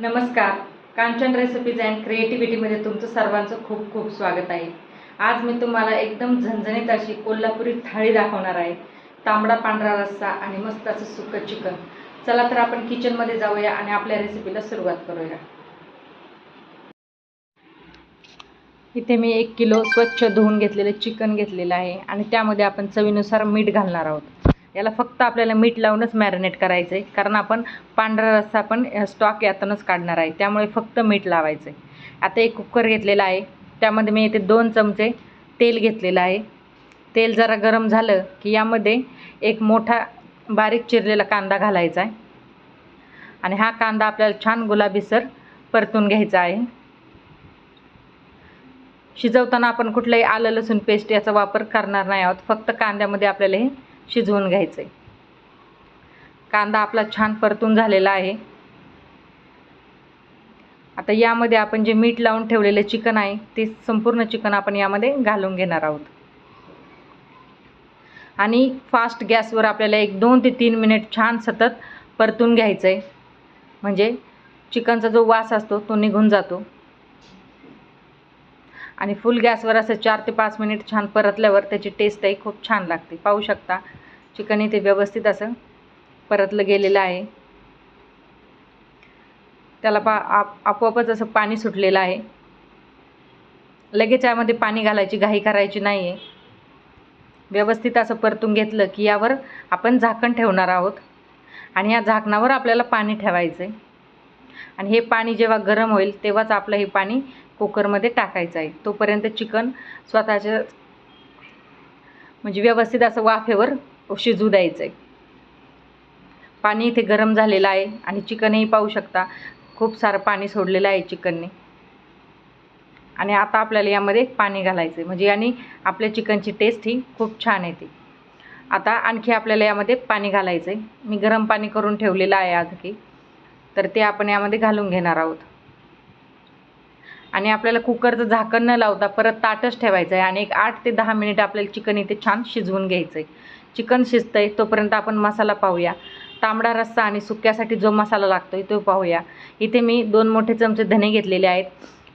नमस्कार. Kanchan recipes and क्रिएटिव्हिटीमध्ये तुमचं सर्वांचं खूप खूप स्वागत आहे. आज मी तुम्हाला एकदम झणझणीत अशी कोल्हापुरी थाळी दाखवणार आहे. तांबडा पांढरा रस्सा आणि मस्त असं सुकं चिकन. चला तर आपण किचनमध्ये जाऊया आणि आपल्या रेसिपीला सुरुवात करूया. इथे मी एक किलो स्वच्छ धुवून घेतलेलं चिकन घेतलेलं आहे आणि त्यामध्ये आपण चवीनुसार मीठ घालणार आहोत. याला फक्त आपल्याला मीठ लावूनच मॅरिनेट करायचं आहे कारण आपण पांढरा रस्सा पण स्टॉक यातूनच काढणार आहे. त्यामुळे फक्त मीठ लावायचं आहे आता एक कुकर घेतलेला आहे. त्यामध्ये मी इथे दोन चमचे तेल घेतलेलं आहे. तेल जरा गरम झालं की यामध्ये एक मोठा बारीक चिरलेला कांदा घालायचा आहे. आणि हा कांदा आपल्याला छान गुलाबीसर परतून घ्यायचा आहे. शिजवताना आपण कुठलंही आलं लसूण पेस्ट याचा वापर करणार नाही आहोत. फक्त कांद्यामध्ये आपल्याला हे शिजवून घ्यायचं आहे कांदा आपला छान परतून झालेला आहे. आता यामध्ये आपण जे मीठ लावून ठेवलेलं चिकन आहे ते संपूर्ण चिकन आपण यामध्ये घालून घेणार आहोत. आणि फास्ट गॅसवर आपल्याला एक दोन ते तीन मिनिट छान सतत परतून घ्यायचं आहे म्हणजे चिकनचा जो वास असतो तो निघून जातो. आणि फुल गॅसवर असं चार ते पाच मिनिट छान परतल्यावर त्याची टेस्टही खूप छान लागते. पाहू शकता चिकन इथे व्यवस्थित असं परतलं गेलेलं आहे. त्याला पा आप आपोआपच असं पाणी सुटलेलं आहे. लगेच यामध्ये पाणी घालायची घाई करायची नाही आहे व्यवस्थित असं परतून घेतलं की यावर आपण झाकण ठेवणार आहोत आणि या झाकणावर आपल्याला पाणी ठेवायचं आहे आणि हे पाणी जेव्हा गरम होईल तेव्हाच आपलं हे पाणी कुकरमध्ये टाकायचं आहे. तोपर्यंत चिकन स्वतःच्या म्हणजे व्यवस्थित असं वाफेवर शिजू द्यायचं आहे पाणी इथे गरम झालेलं आहे आणि चिकनही पाहू शकता. खूप सारं पाणी सोडलेलं आहे चिकनने. आणि आता आपल्याला यामध्ये पाणी घालायचं आहे म्हणजे याने आपल्या चिकनची टेस्ट ही खूप छान येते. आता आणखी आपल्याला यामध्ये पाणी घालायचं आहे मी गरम पाणी करून ठेवलेलं आहे आणखी तर ते आपण यामध्ये घालून घेणार आहोत. आणि आपल्याला कुकरचं झाकण न लावता परत ताटच ठेवायचं आहे आणि एक आठ ते दहा मिनिट आपल्याला चिकन इथे छान शिजवून घ्यायचं आहे चिकन शिजतं आहे तोपर्यंत आपण मसाला पाहूया. तांबडा रस्सा आणि सुक्यासाठी जो मसाला लागतो आहे तो पाहूया. इथे मी दोन मोठे चमचे धने घेतलेले आहेत.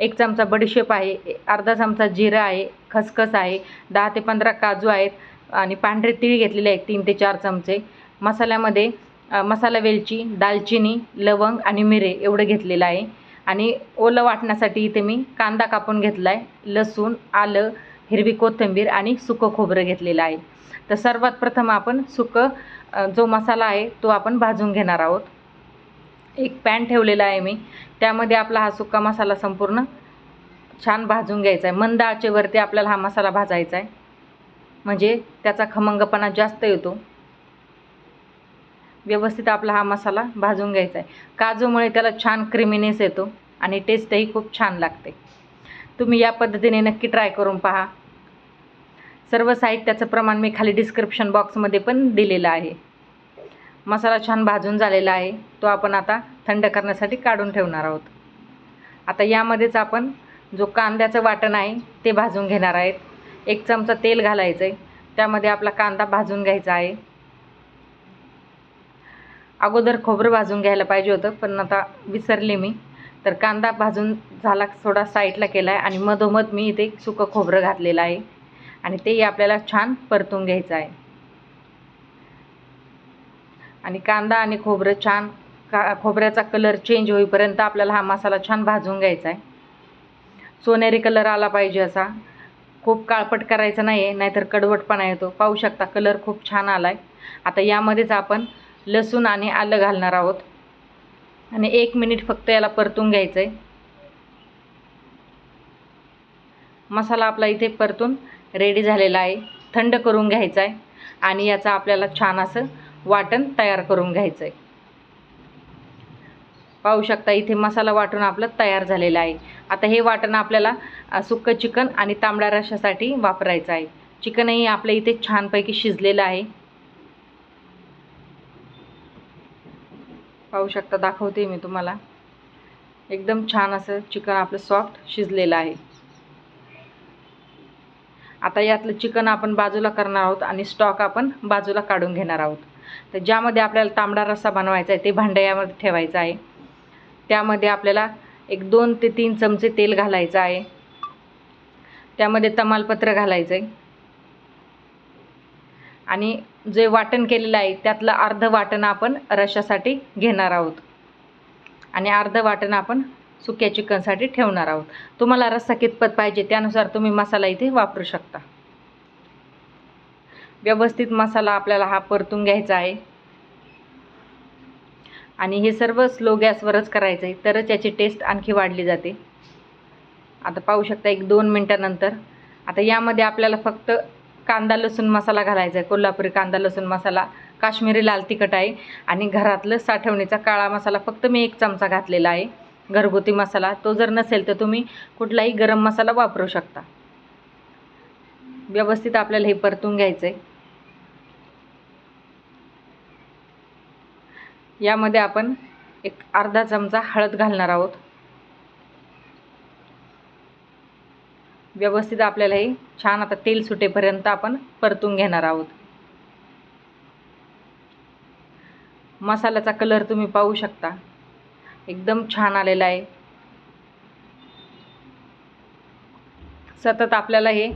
एक चमचा बडीशेप आहे अर्धा चमचा जिरा आहे खसखस आहे दहा ते पंधरा काजू आहेत आणि पांढरे तीळ घेतलेले आहेत तीन ते चार चमचे. मसाल्यामध्ये मसाला वेलची दालचिनी लवंग आणि मिरे एवढं घेतलेलं आहे. आणि ओलं वाटण्यासाठी इथे मी कांदा कापून घेतला आहे लसूण आलं हिरवी कोथिंबीर आणि सुकं खोबरं घेतलेलं आहे. तर सर्वात प्रथम आपण सुकं जो मसाला आहे तो आपण भाजून घेणार आहोत. एक पॅन ठेवलेला आहे मी. त्यामध्ये आपला हा सुका मसाला संपूर्ण छान भाजून घ्यायचा आहे. मंद आचेवरती आपल्याला हा मसाला भाजायचा आहे. म्हणजे त्याचा खमंगपणा जास्त येतो. व्यवस्थित आपला हा मसाला भाजून घ्यायचा आहे. काजूमुळे त्याला छान क्रिमिनेस येतो आणि टेस्टही खूप छान लागते. तुम्ही या पद्धतीने नक्की ट्राय करून पहा. सर्व साहित्याचं प्रमाण मी खाली डिस्क्रिप्शन बॉक्समध्ये पण दिलेलं आहे. मसाला छान भाजून झालेला आहे. तो आपण आता थंड करण्यासाठी काढून ठेवणार आहोत. आता यामध्येच आपण जो कांद्याचं वाटण आहे ते भाजून घेणार आहेत. एक चमचा तेल घालायचं आहे त्यामध्ये आपला कांदा भाजून घ्यायचा आहे. अगोदर खोबरं भाजून घ्यायला पाहिजे होतं पण आता विसरले मी. तर कांदा भाजून झाला थोडा साईडला केला आहे आणि मधोमध मी इथे सुकं खोबरं घातलेलं आहे. आणि तेही आपल्याला छान परतून घ्यायचं आहे. आणि कांदा आणि खोबरं छान का खोबऱ्याचा कलर चेंज होईपर्यंत आपल्याला हा मसाला छान भाजून घ्यायचा आहे. सोनेरी कलर आला पाहिजे असा. खूप काळपट करायचा नाही आहे नाहीतर कडवटपणा येतो. पाहू शकता कलर खूप छान आला आहे आता यामध्येच आपण लसूण आणि आलं घालणार आहोत. आणि एक मिनिट फक्त याला परतून घ्यायचं आहे मसाला आपला इथे परतून रेडी झालेला आहे. थंड करून घ्यायचा आहे आणि याचा आपल्याला छान असं वाटण तयार करून घ्यायचं आहे पाहू शकता इथे मसाला वाटून आपलं तयार झालेलं आहे. आता हे वाटण आपल्याला सुक्कं चिकन आणि तांबड्या रशासाठी वापरायचं आहे. चिकनही आपल्या इथे छानपैकी शिजलेलं आहे. पाहू शकता दाखवते मी तुम्हाला. एकदम छान असं चिकन आपलं सॉफ्ट शिजलेलं आहे. आता यातलं चिकन आपण बाजूला करणार आहोत आणि स्टॉक आपण बाजूला काढून घेणार आहोत. तर ज्यामध्ये आपल्याला तांबडा रस्सा बनवायचा आहे ते भांडयामध्ये ठेवायचं आहे. त्यामध्ये आपल्याला एक दोन ते तीन चमचे तेल घालायचं आहे. त्यामध्ये तमालपत्र घालायचं आहे आणि जे वाटण केलेलं आहे त्यातलं अर्धं वाटण आपण रशासाठी घेणार आहोत. आणि अर्धं वाटण आपण सुक्या चिकनसाठी ठेवणार आहोत. तुम्हाला रस्सा कितपत पाहिजे त्यानुसार तुम्ही मसाला इथे वापरू शकता. व्यवस्थित मसाला आपल्याला हा परतून घ्यायचा आहे. आणि हे सर्व स्लो गॅसवरच करायचं आहे तरच याची टेस्ट आणखी वाढली जाते. आता पाहू शकता एक दोन मिनटानंतर. आता यामध्ये आपल्याला फक्त कांदा लसूण मसाला घालायचा आहे. कोल्हापुरी कांदा लसूण मसाला काश्मीरी लाल तिखट आहे. आणि घरातलं साठवणीचा काळा मसाला फक्त मी एक चमचा घातलेला आहे. घरगुती मसाला तो जर नसेल तर तुम्ही कुठलाही गरम मसाला वापरू शकता. व्यवस्थित आपल्याला हे परतून घ्यायचं आहे यामध्ये आपण एक अर्धा चमचा हळद घालणार आहोत. व्यवस्थित आपल्याला हे छान आता तेल सुटेपर्यंत आपण परतून घेणार आहोत. मसाल्याचा कलर तुम्ही पाहू शकता. एकदम छान आलेला आहे. सतत आपल्याला हे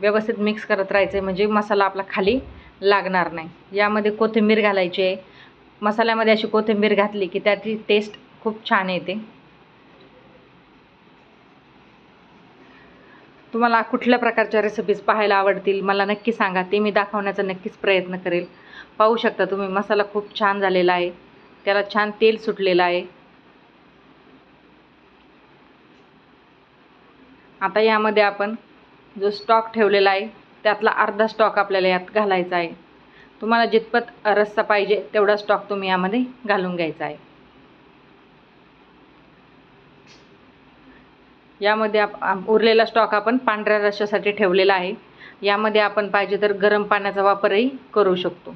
व्यवस्थित मिक्स करत राहायचं आहे म्हणजे मसाला आपला खाली लागणार नाही. यामध्ये कोथिंबीर घालायची आहे. मसाल्यामध्ये अशी कोथिंबीर घातली की त्याची टेस्ट खूप छान येते. तुम्हाला कुठल्या प्रकारच्या रेसिपीज पाहायला आवडतील मला नक्की सांगा. ते मी दाखवण्याचा नक्कीच प्रयत्न करेल. पाहू शकता तुम्ही मसाला खूप छान झालेला आहे. त्याला छान तेल सुटलेलं आहे. आता यामध्ये आपण जो स्टॉक ठेवलेला आहे त्यातला अर्धा स्टॉक आपल्याला यात घालायचा आहे. तुम्हाला जितपत रस्सा पाहिजे तेवढा स्टॉक तुम्ही यामध्ये घालून घ्यायचा आहे. यामध्ये आप उरलेला स्टॉक आपण पांढऱ्या रश्श्यासाठी ठेवलेला आहे. यामध्ये आपण पाहिजे तर गरम पाण्याचा वापरही करू शकतो.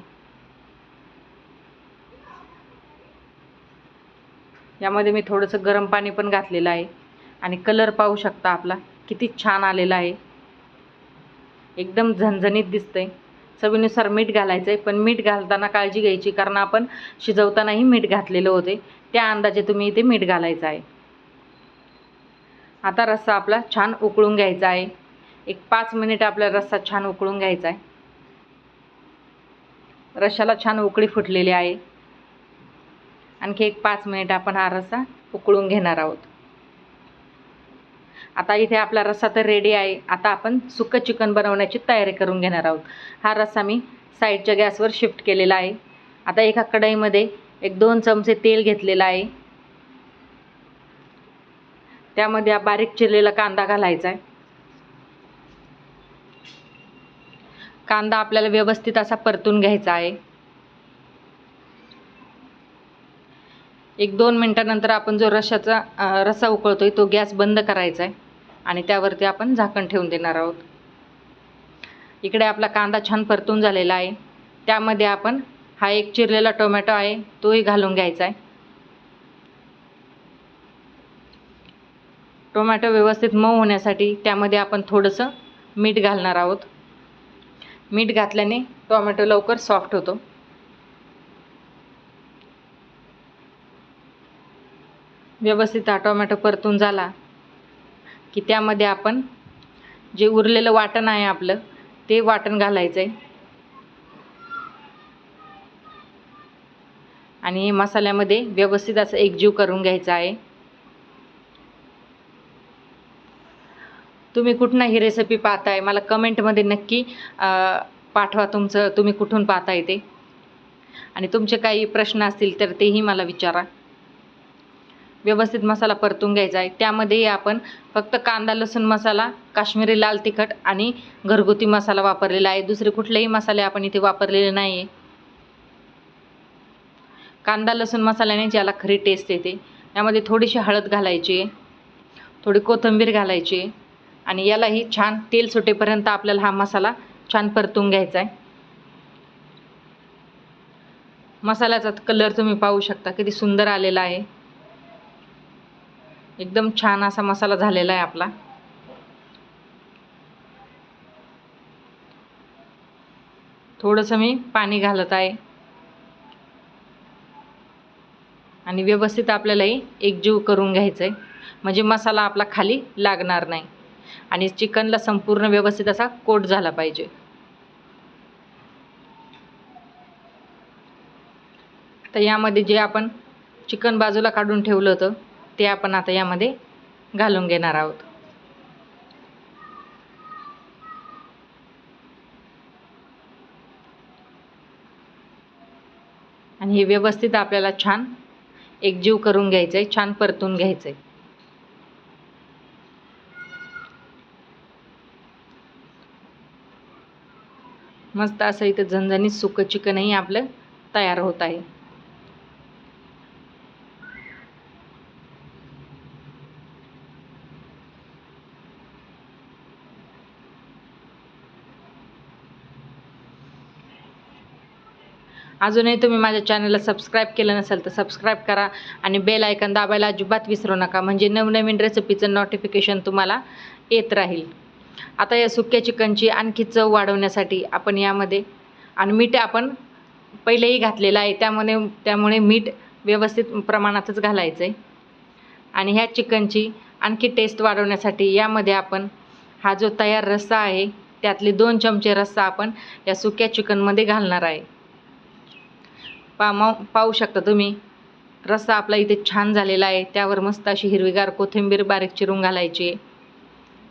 यामध्ये मी थोडंसं गरम पाणी पण घातलेलं आहे. आणि कलर पाहू शकता आपला. किती छान आलेला आहे. एकदम झणझणीत दिसतंय. चवीनुसार मीठ घालायचं आहे पण मीठ घालताना काळजी घ्यायची कारण आपण शिजवतानाही मीठ घातलेलं होते. त्या अंदाजे तुम्ही इथे मीठ घालायचं आहे. आता रस्सा आपला छान उकळून घ्यायचा आहे. एक पाच मिनिट आपला रस्सा छान उकळून घ्यायचा आहे. रश्शाला छान उकळी फुटलेली आहे. आणखी एक पाच मिनिट आपण हा रस्सा उकळून घेणार आहोत. आता इथे आपला रस्सा तर रेडी आहे. आता आपण सुकं चिकन बनवण्याची तयारी करून घेणार आहोत. हा रस्सा मी साईडच्या गॅसवर शिफ्ट केलेला आहे. आता एका कढईमध्ये एक दोन चमचे तेल घेतलेलं आहे. त्यामध्ये हा बारीक चिरलेला कांदा घालायचा आहे. कांदा आपल्याला व्यवस्थित असा परतून घ्यायचा आहे. एक दोन मिनटानंतर आपण जो रशाचा रस्सा उकळतोय तो गॅस बंद करायचा आहे. आणि त्यावरती आपण झाकण ठेवून देणार आहोत. इकडे आपला कांदा छान परतून झालेला आहे. त्यामध्ये आपण हा एक चिरलेला टोमॅटो आहे तोही घालून घ्यायचा आहे. टोमॅटो व्यवस्थित मऊ होण्यासाठी त्यामध्ये आपण थोडंसं मीठ घालणार आहोत. मीठ घातल्याने टोमॅटो लवकर सॉफ्ट होतो. व्यवस्थित हा टोमॅटो परतून झाला. की त्यामध्ये आपण जे उरलेलं वाटण आहे आपलं ते वाटण घालायचं आहे आणि मसाल्यामध्ये व्यवस्थित असं एकजीव करून घ्यायचं आहे. तुम्ही कुठनं ही रेसिपी पाहताय? मला कमेंटमध्ये नक्की पाठवा तुमचं तुम्ही कुठून पाहताय ते. आणि तुमचे काही प्रश्न असतील तर तेही मला विचारा. व्यवस्थित मसाला परतून घ्यायचा आहे. त्यामध्येही आपण फक्त कांदा लसूण मसाला काश्मीरी लाल तिखट आणि घरगुती मसाला वापरलेला आहे. दुसरे कुठलेही मसाले आपण इथे वापरलेले नाही आहे कांदा लसूण मसाल्याने ज्याला खरी टेस्ट येते. यामध्ये थोडीशी हळद घालायची आहे थोडी कोथिंबीर घालायची आहे आणि यालाही छान तेल सुटेपर्यंत आपल्याला हा मसाला छान परतून घ्यायचा आहे. मसाल्याचा कलर तुम्ही पाहू शकता. किती सुंदर आलेला आहे. एकदम छान असा मसाला झालेला आहे आपला. थोडंसं मी पाणी घालत आहे. आणि व्यवस्थित आपल्यालाही एकजीव करून घ्यायचं आहे म्हणजे मसाला आपला खाली लागणार नाही. आणि चिकनला संपूर्ण व्यवस्थित असा कोट झाला पाहिजे. तर यामध्ये जे आपण चिकन बाजूला काढून ठेवलं होतं ते आपण आता यामध्ये घालून घेणार आहोत. आणि हे व्यवस्थित आपल्याला छान एकजीव करून घ्यायचं आहे छान परतून घ्यायचं आहे मस्त असं इथं झणझणीत सुकं चिकनही आपलं तयार होत आहे. अजूनही तुम्ही माझ्या चॅनलला सबस्क्राईब केलं नसेल तर सबस्क्राईब करा आणि बेल आयकन दाबायला अजिबात विसरू नका. म्हणजे नवनवीन रेसिपीचं नोटिफिकेशन तुम्हाला येत राहील. आता या सुक्या चिकनची आणखी चव वाढवण्यासाठी आपण यामध्ये आणि मीठ आपण पहिलेही घातलेलं आहे. त्यामुळे त्यामुळे मीठ व्यवस्थित प्रमाणातच घालायचं आहे आणि ह्या चिकनची आणखी टेस्ट वाढवण्यासाठी यामध्ये आपण हा जो तयार रस्सा आहे त्यातले दोन चमचे रस्सा आपण या सुक्या चिकनमध्ये घालणार आहे. पा माव पाहू शकता तुम्ही. रस्सा आपला इथे छान झालेला आहे. त्यावर मस्त अशी हिरवीगार कोथिंबीर बारीक चिरून घालायची.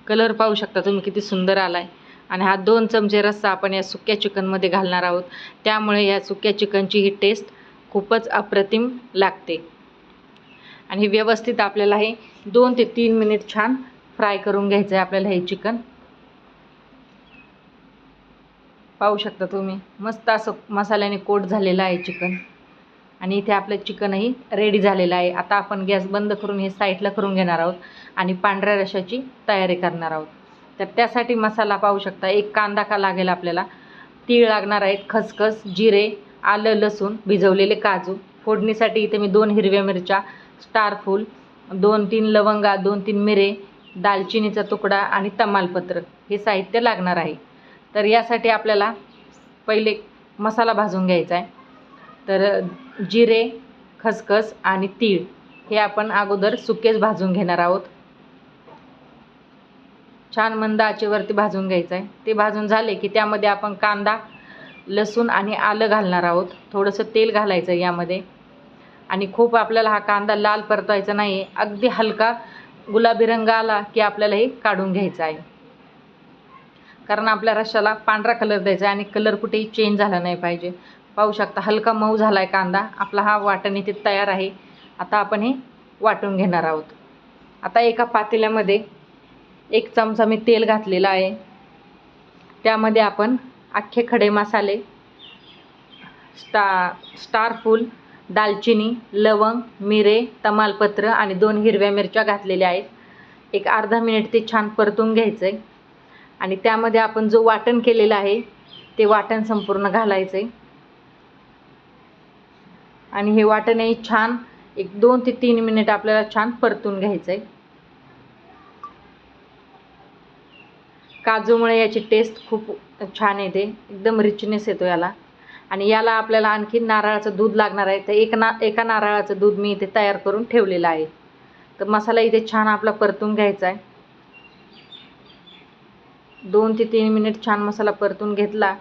कलर पाहू शकता तुम्ही किती सुंदर आला आहे आणि हा दोन चमचे रस्सा आपण या सुक्या चिकनमध्ये घालणार आहोत. त्यामुळे या सुक्या चिकनची ही टेस्ट खूपच अप्रतिम लागते. आणि व्यवस्थित आपल्याला हे दोन ते तीन मिनिट छान फ्राय करून घ्यायचं आहे आपल्याला हे चिकन. पाहू शकता तुम्ही. मस्त असं मसाल्याने कोट झालेलं आहे चिकन. आणि इथे आपलं चिकनही रेडी झालेलं आहे. आता आपण गॅस बंद करून हे साईडला करून घेणार आहोत आणि पांढऱ्या रशाची तयारी करणार आहोत. तर त्यासाठी मसाला पाहू शकता. एक कांदा का लागेल आपल्याला? तीळ लागणार आहेत खसखस जिरे आलं लसूण भिजवलेले काजू. फोडणीसाठी इथे मी दोन हिरव्या मिरच्या स्टारफूल दोन तीन लवंगा दोन तीन मिरे दालचिनीचा तुकडा आणि तमालपत्र हे साहित्य लागणार आहे. तर यासाठी आपल्याला पहिले मसाला भाजून घ्यायचा आहे तर जिरे खसखस आणि तीळ हे आपण अगोदर सुकेच भाजून घेणार आहोत. छान मंद आचेवरती भाजून घ्यायचं आहे ते भाजून झाले की त्यामध्ये आपण कांदा लसूण आणि आलं घालणार आहोत. थोडंसं तेल घालायचं आहे यामध्ये. आणि खूप आपल्याला हा कांदा लाल परतवायचा नाही आहे अगदी हलका गुलाबी रंग आला की आपल्याला हे काढून घ्यायचं आहे कारण आपल्या रश्शाला पांढरा कलर द्यायचा आहे आणि कलर कुठेही चेंज झाला नाही पाहिजे. पाहू शकता हलका मऊ झाला आहे कांदा. आपला हा वाटण इथे तयार आहे. आता आपण हे वाटून घेणार आहोत. आता एका पातेल्यामध्ये एक चमचा मी तेल घातलेलं आहे. त्यामध्ये आपण अख्खे खडे मसाले स्टा स्टार फूल दालचिनी लवंग मिरे तमालपत्र आणि दोन हिरव्या मिरच्या घातलेल्या आहेत. एक अर्धा मिनिट ते छान परतून घ्यायचं आहे आणि त्यामध्ये आपण जो वाटण केलेलं आहे ते वाटण संपूर्ण घालायचं आहे आणि हे वाटणही छान एक दोन ते तीन मिनिट आपल्याला छान परतून घ्यायचं आहे काजूमुळे याची टेस्ट खूप छान येते एकदम रिचनेस येतो याला. आणि याला आपल्याला आणखी नारळाचं दूध लागणार आहे तर एक ना एका नारळाचं दूध मी इथे तयार करून ठेवलेलं आहे. तर मसाला इथे छान आपला परतून घ्यायचा आहे दोन ते तीन मिनिट छान मसाला परतून घेतला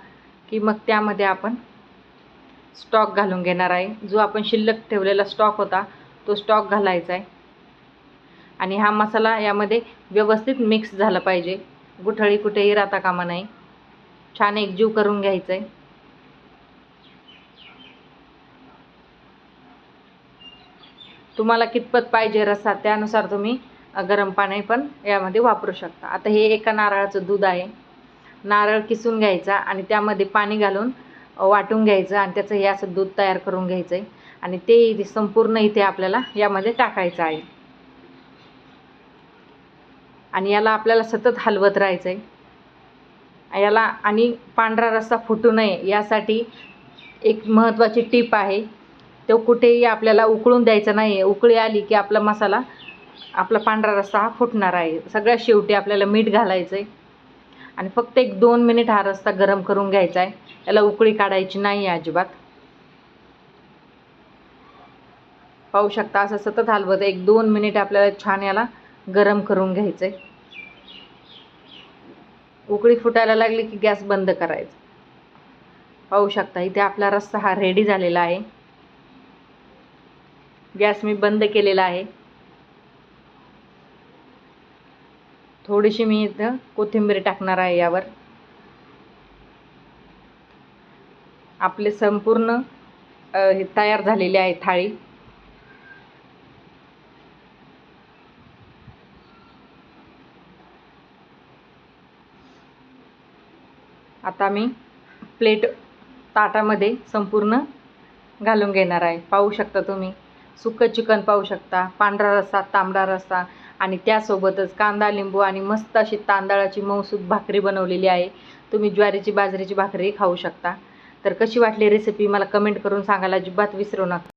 की मग त्यामध्ये आपण स्टॉक घालून घेणार आहे. जो आपण शिल्लक ठेवलेला स्टॉक होता तो स्टॉक घालायचा आहे. आणि हा मसाला यामध्ये व्यवस्थित मिक्स झाला पाहिजे. गुठळी कुठेही राहता कामा नाही. छान एकजीव करून घ्यायचं आहे तुम्हाला कितपत पाहिजे रस्सा त्यानुसार तुम्ही गरम पाणी पण यामध्ये वापरू शकता. आता हे एका नारळाचं दूध आहे. नारळ किसून घ्यायचा आणि त्यामध्ये पाणी घालून वाटून घ्यायचं आणि त्याचं हे असं दूध तयार करून घ्यायचं आहे आणि ते इथे संपूर्ण इथे आपल्याला यामध्ये टाकायचं आहे. आणि याला आपल्याला सतत हलवत राहायचं आहे याला आणि पांढरा रस्सा फुटू नये यासाठी एक महत्त्वाची टीप आहे. तो कुठेही आपल्याला उकळून द्यायचा नाही आहे उकळी आली की आपला मसाला आपला पांढरा रस्सा हा फुटणार आहे. सगळ्या शेवटी आपल्याला मीठ घालायचं आहे आणि फक्त एक दोन मिनिट हा रस्ता गरम करून घ्यायचा आहे. याला उकळी काढायची नाही आहे अजिबात. पाहू शकता असं सतत हलवत एक दोन मिनिट आपल्याला छान याला गरम करून घ्यायचं आहे उकळी फुटायला लागली की गॅस बंद करायचा. पाहू शकता इथे आपला रस्सा हा रेडी झालेला आहे. गॅस मी बंद केलेला आहे. थोडीशी मी इथं कोथिंबीर टाकणार आहे यावर. आपले संपूर्ण हे तयार झालेली आहे थाळी. आता मी प्लेट ताटामध्ये संपूर्ण घालून घेणार आहे. पाहू शकता तुम्ही. सुकं चिकन पाहू शकता पांढरा रस्सा तांबडा रस्सा आणि त्यासोबतच कांदा लिंबू आणि मस्त अशी तांदळाची मऊसूद भाकरी बनवलेली आहे. तुम्ही ज्वारीची बाजरीची भाकरी खाऊ शकता. तर कशी वाटली रेसिपी मला कमेंट करून सांगायला अजिबात विसरू नका.